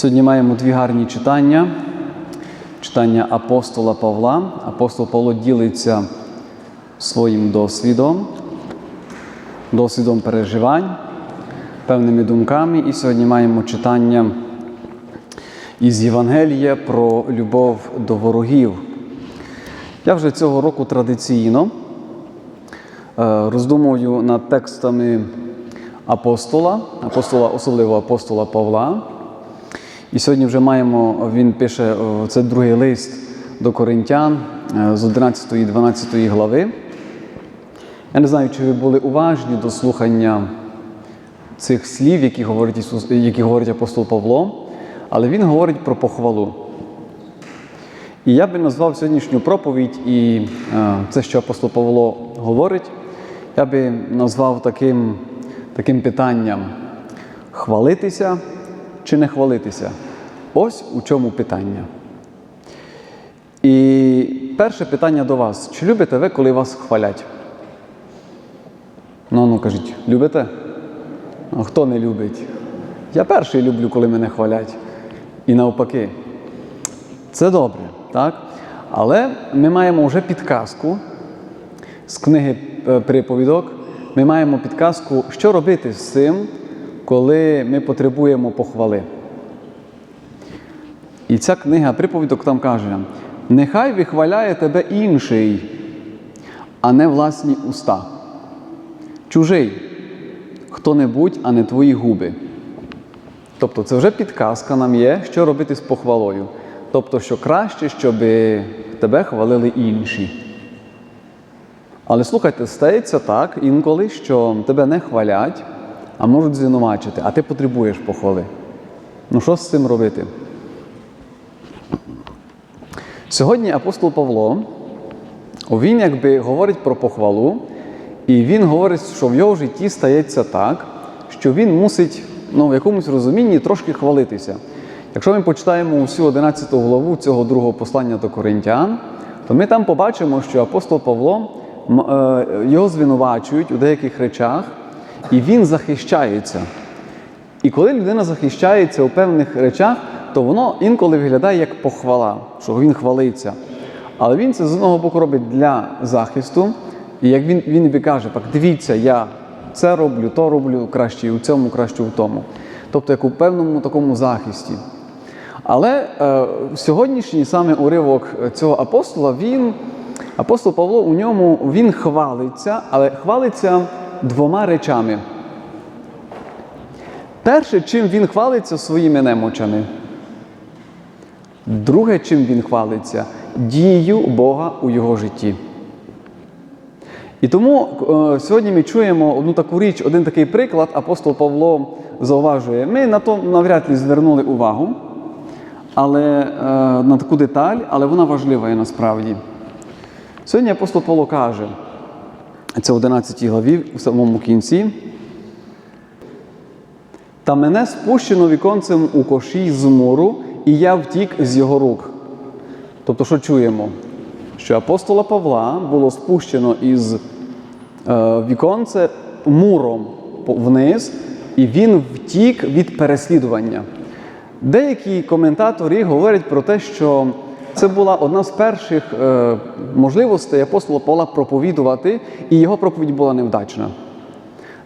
Сьогодні маємо дві гарні читання. Читання апостола Павла. Апостол Павло ділиться своїм досвідом, досвідом переживань, певними думками. І сьогодні маємо читання із Євангелія про любов до ворогів. Я вже цього року традиційно е, роздумую над текстами апостола, апостола, особливо апостола Павла. І сьогодні вже маємо, він пише це другий лист до Коринтян е, з 11 і 12 глави. Я не знаю, чи ви були уважні до слухання цих слів, які говорить, Ісус, які говорить апостол Павло, але він говорить про похвалу. І я би назвав сьогоднішню проповідь, і е, це, що апостол Павло говорить, я би назвав таким, таким питанням: хвалитися чи не хвалитися? Ось у чому питання. І перше питання до вас: чи любите ви, коли вас хвалять? Ну, ну кажіть, любите? А хто не любить? Я перший люблю, коли мене хвалять. І навпаки. Це добре, так? Але ми маємо вже підказку з книги е, приповідок. Ми маємо підказку, що робити з цим, коли ми потребуємо похвали. І ця книга приповідок там каже: нехай вихваляє тебе інший, а не власні уста. Чужий хто-небудь, а не твої губи. Тобто це вже підказка нам є, що робити з похвалою. Тобто, що краще, щоб тебе хвалили інші. Але слухайте, стається так інколи, що тебе не хвалять, а можуть звинувачити, а ти потребуєш похвали. Ну що з цим робити? Сьогодні апостол Павло, він якби говорить про похвалу, і він говорить, що в його житті стається так, що він мусить ну, в якомусь розумінні трошки хвалитися. Якщо ми почитаємо усю 11 главу цього другого послання до Коринтян, то ми там побачимо, що апостол Павло е, його звинувачують у деяких речах, і він захищається. І коли людина захищається у певних речах, то воно інколи виглядає як похвала, що він хвалиться. Але він це з одного боку робить для захисту. І як він він каже, так дивіться, я це роблю, то роблю краще у цьому, краще в тому. Тобто, як у певному такому захисті. Але е, сьогоднішній саме уривок цього апостола, він, апостол Павло у ньому він хвалиться, але хвалиться двома речами. Перше, чим він хвалиться своїми немочами. Друге, чим він хвалиться, дією Бога у його житті. І тому е, сьогодні ми чуємо одну таку річ, один такий приклад, апостол Павло зауважує. Ми на то навряд ли звернули увагу, але е, на таку деталь, але вона важлива є насправді. Сьогодні апостол Павло каже, це в 11 главі, у самому кінці. Та мене спущено віконцем у коші з муру, і я втік з його рук. Тобто, що чуємо? Що апостола Павла було спущено із е, віконце муром вниз, і він втік від переслідування. Деякі коментаторі говорять про те, що це була одна з перших е, можливостей апостола Павла проповідувати, і його проповідь була невдачна.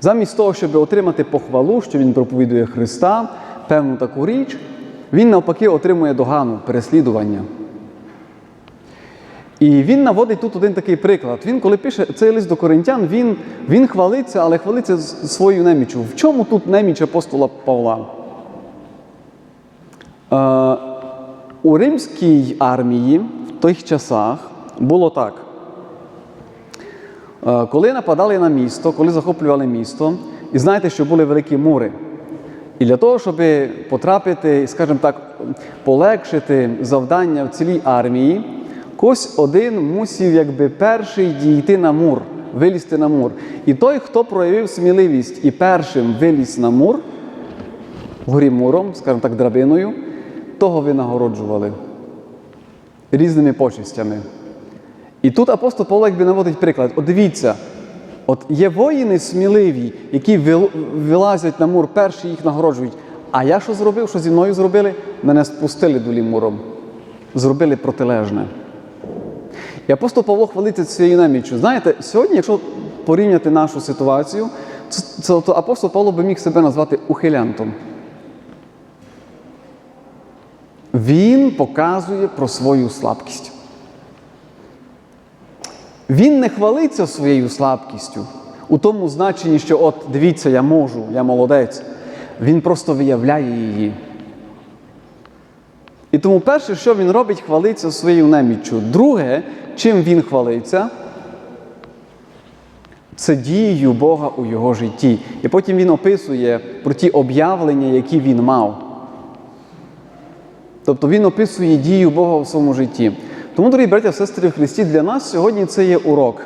Замість того, щоб отримати похвалу, що він проповідує Христа, певну таку річ, він навпаки отримує догану, переслідування. І він наводить тут один такий приклад. Він, коли пише цей лист до коринтян, він він хвалиться, але хвалиться свою немічу. В чому тут неміч апостола Павла? Е, у римській армії в тих часах було так. Е, коли нападали на місто, коли захоплювали місто, і знаєте, що були великі мури. І для того, щоб потрапити, скажімо так, полегшити завдання в цілій армії, Кось один мусів якби перший дійти на мур, вилізти на мур. І той, хто проявив сміливість і першим виліз на мур, горі муром, скажімо так, драбиною, того винагороджували різними почестями. І тут апостол Павло якби наводить приклад. От дивіться, от є воїни сміливі, які вилазять на мур, перші їх нагороджують, А я що зробив? Що зі мною зробили? Мене спустили до лімуром. Зробили протилежне. І апостол Павло хвалиться цією неміччю. Знаєте, сьогодні, якщо порівняти нашу ситуацію, то апостол Павло би міг себе назвати ухилянтом. Він показує про свою слабкість. Він не хвалиться своєю слабкістю у тому значенні, що от дивіться, я можу, я молодець. Він просто виявляє її. І тому перше, що він робить, хвалиться своєю неміччю. Друге, чим він хвалиться, це дією Бога у його житті. І потім він описує про ті об'явлення, які він мав. Тобто він описує дію Бога у своєму житті. Тому, дорогі браття, сестри в Христі, для нас сьогодні це є урок.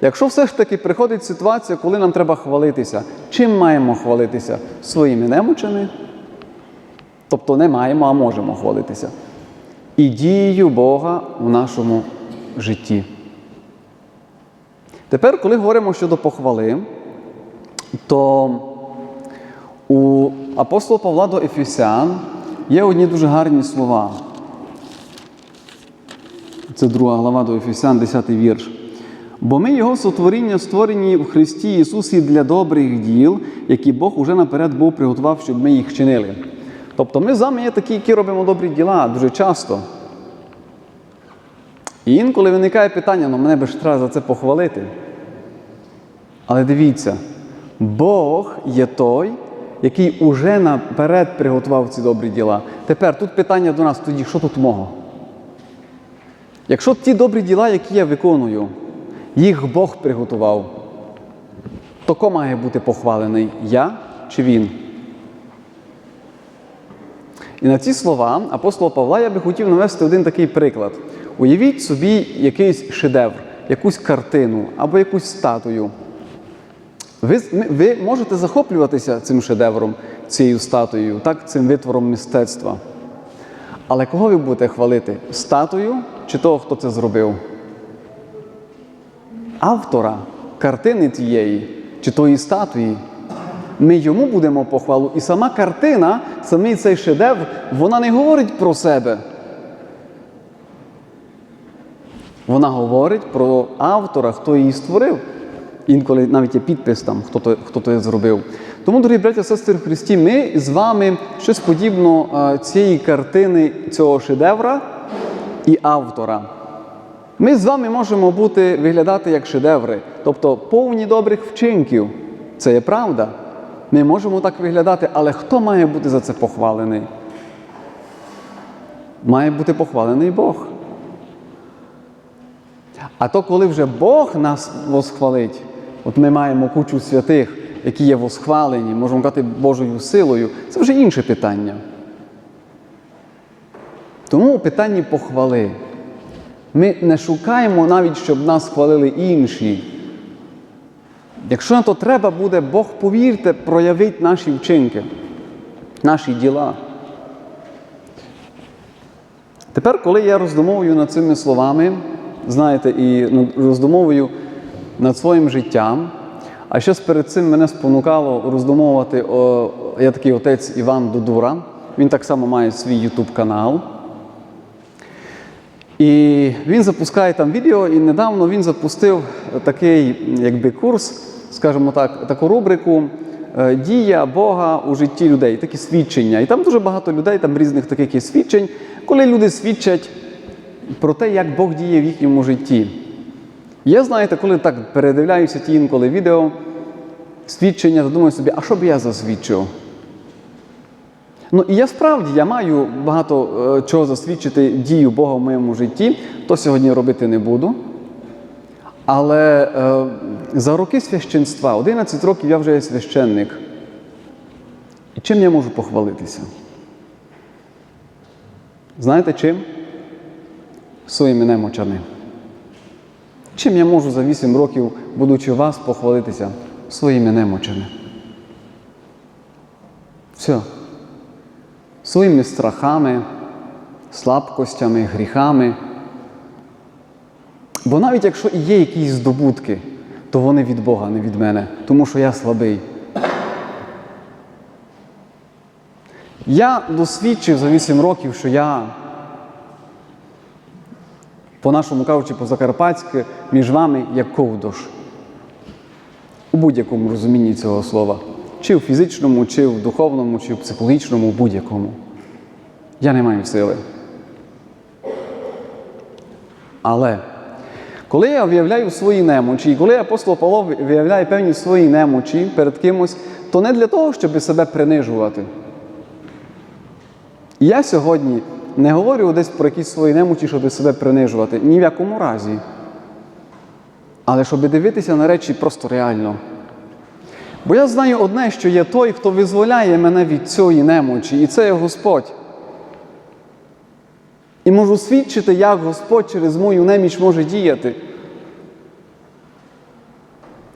Якщо все ж таки приходить ситуація, коли нам треба хвалитися, чим маємо хвалитися? Своїми немочами? Тобто не маємо, а можемо хвалитися. І дією Бога у нашому житті. Тепер, коли говоримо щодо похвали, то у апостола Павла до Ефесян є одні дуже гарні слова. Це друга глава до Ефесян, 10 вірш. Бо ми Його сотворіння створені в Христі Ісусі для добрих діл, які Бог уже наперед був приготував, щоб ми їх чинили. Тобто ми з вами є такі, які робимо добрі діла дуже часто. І інколи виникає питання, ну мене би ж треба за це похвалити. Але дивіться, Бог є той, який уже наперед приготував ці добрі діла. Тепер тут питання до нас тоді, що тут мого? Якщо ті добрі діла, які я виконую, їх Бог приготував, то кого має бути похвалений? Я чи він? І на ці слова апостола Павла я би хотів навести один такий приклад. Уявіть собі якийсь шедевр, якусь картину або якусь статую. Ви, ви можете захоплюватися цим шедевром, цією статуєю, так, цим витвором мистецтва. Але кого ви будете хвалити? Статую чи того, хто це зробив? Автора картини тієї чи тої статуї. Ми йому будемо похвалу. І сама картина, самий цей шедевр, вона не говорить про себе. Вона говорить про автора, хто її створив. Інколи навіть є підпис там, хто то, хто то зробив. Тому, дорогі браття сестри в Христі, ми з вами щось подібно цієї картини, цього шедевра і автора. Ми з вами можемо бути виглядати як шедеври, тобто повні добрих вчинків. Це є правда. Ми можемо так виглядати, але хто має бути за це похвалений? Має бути похвалений Бог. А то, коли вже Бог нас восхвалить, от ми маємо кучу святих, які є восхвалені, можемо казати Божою силою, це вже інше питання. Тому у питанні похвали. Ми не шукаємо навіть, щоб нас хвалили інші. Якщо на то треба буде, Бог, повірте, проявить наші вчинки, наші діла. Тепер, коли я роздумовую над цими словами, знаєте, і роздумовую над своїм життям, а щось перед цим мене спонукало роздумовувати, о, я такий отець Іван Дудура, він так само має свій YouTube канал. І він запускає там відео, і недавно він запустив такий якби, курс, скажімо так, таку рубрику е, Дія Бога у житті людей, такі свідчення. І там дуже багато людей, там різних таких є свідчень, коли люди свідчать про те, як Бог діє в їхньому житті. Я, знаєте, коли так передивляюся ті інколи відео, свідчення, то думаю собі, а що б я засвідчив? Ну і я справді я маю багато е, чого засвідчити дію Бога в моєму житті, то сьогодні робити не буду. Але е, за роки священства, 11 років я вже є священник. І чим я можу похвалитися? Знаєте чим? Своїми немочами. Чим я можу за 8 років, будучи вас, похвалитися? Своїми немочами. Все своїми страхами, слабкостями, гріхами. Бо навіть якщо є якісь здобутки, то вони від Бога, не від мене, тому що я слабий. Я досвідчив за 8 років, що я, по-нашому кажучи, по-закарпатськи, між вами як ковдош. У будь-якому розумінні цього слова. Чи в фізичному, чи в духовному, чи в психологічному, в будь-якому. Я не маю сили. Але коли я виявляю свої немочі, і коли апостол Павло виявляє певні свої немочі перед кимось, то не для того, щоб себе принижувати. І я сьогодні не говорю десь про якісь свої немочі, щоб себе принижувати. Ні в якому разі. Але щоб дивитися на речі просто реально. Бо я знаю одне, що є той, хто визволяє мене від цієї немочі, і це є Господь. І можу свідчити, як Господь через мою неміч може діяти.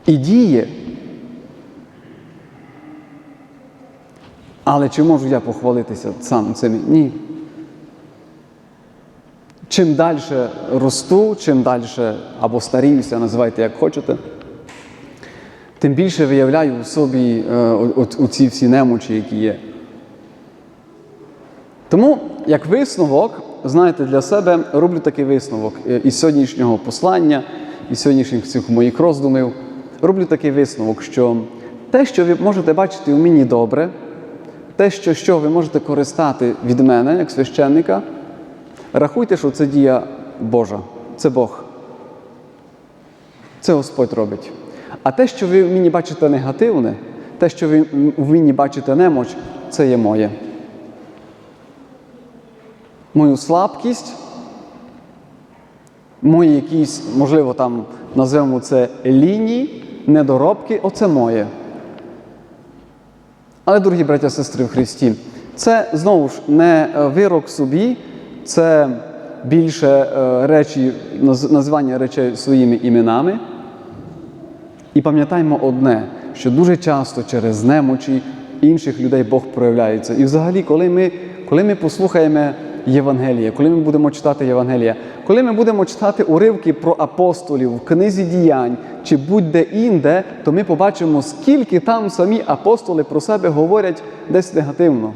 І діє. Але чи можу я похвалитися сам цим? Ні. Чим далі росту, чим далі або старіюся, називайте як хочете, тим більше виявляю в собі е, оці всі немочі, які є. Тому, як висновок, знаєте, для себе роблю такий висновок е, із сьогоднішнього послання, із сьогоднішніх цих моїх роздумів, роблю такий висновок, що те, що ви можете бачити у мені добре, те, що, що ви можете користати від мене, як священника, рахуйте, що це дія Божа, це Бог. Це Господь робить. А те, що ви в мені бачите негативне, те, що ви в мені бачите немоч, це є моє. Мою слабкість, мої якісь, можливо, там назвемо це лінії, недоробки оце моє. Але, дорогі браття і сестри в Христі, це знову ж не вирок собі, це більше е, речі, наз- називання речей своїми іменами. І пам'ятаємо одне, що дуже часто через немочі інших людей Бог проявляється. І взагалі, коли ми, коли ми послухаємо Євангелія, коли ми будемо читати Євангелія, коли ми будемо читати уривки про апостолів в книзі діянь чи будь-де інде, то ми побачимо, скільки там самі апостоли про себе говорять десь негативно.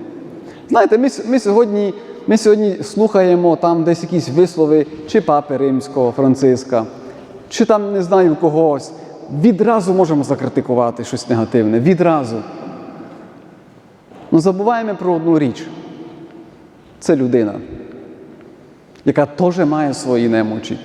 Знаєте, ми, ми, сьогодні, ми сьогодні слухаємо там десь якісь вислови чи папи римського Франциска, чи там не знаю когось. Відразу можемо закритикувати щось негативне. Відразу. Ну забуваємо про одну річ. Це людина, яка теж має свої немочі.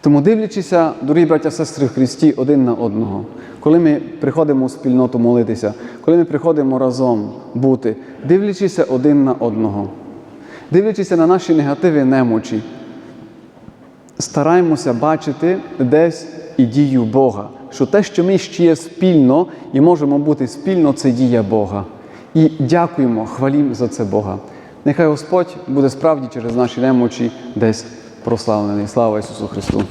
Тому дивлячися, дорогі браття сестри в Христі, один на одного, коли ми приходимо в спільноту молитися, коли ми приходимо разом бути, дивлячися один на одного, дивлячися на наші негативи немочі, стараємося бачити десь і дію Бога, що те, що ми ще є спільно і можемо бути спільно, це дія Бога. І дякуємо, хвалімо за це Бога. Нехай Господь буде справді через наші немочі десь прославлений. Слава Ісусу Христу!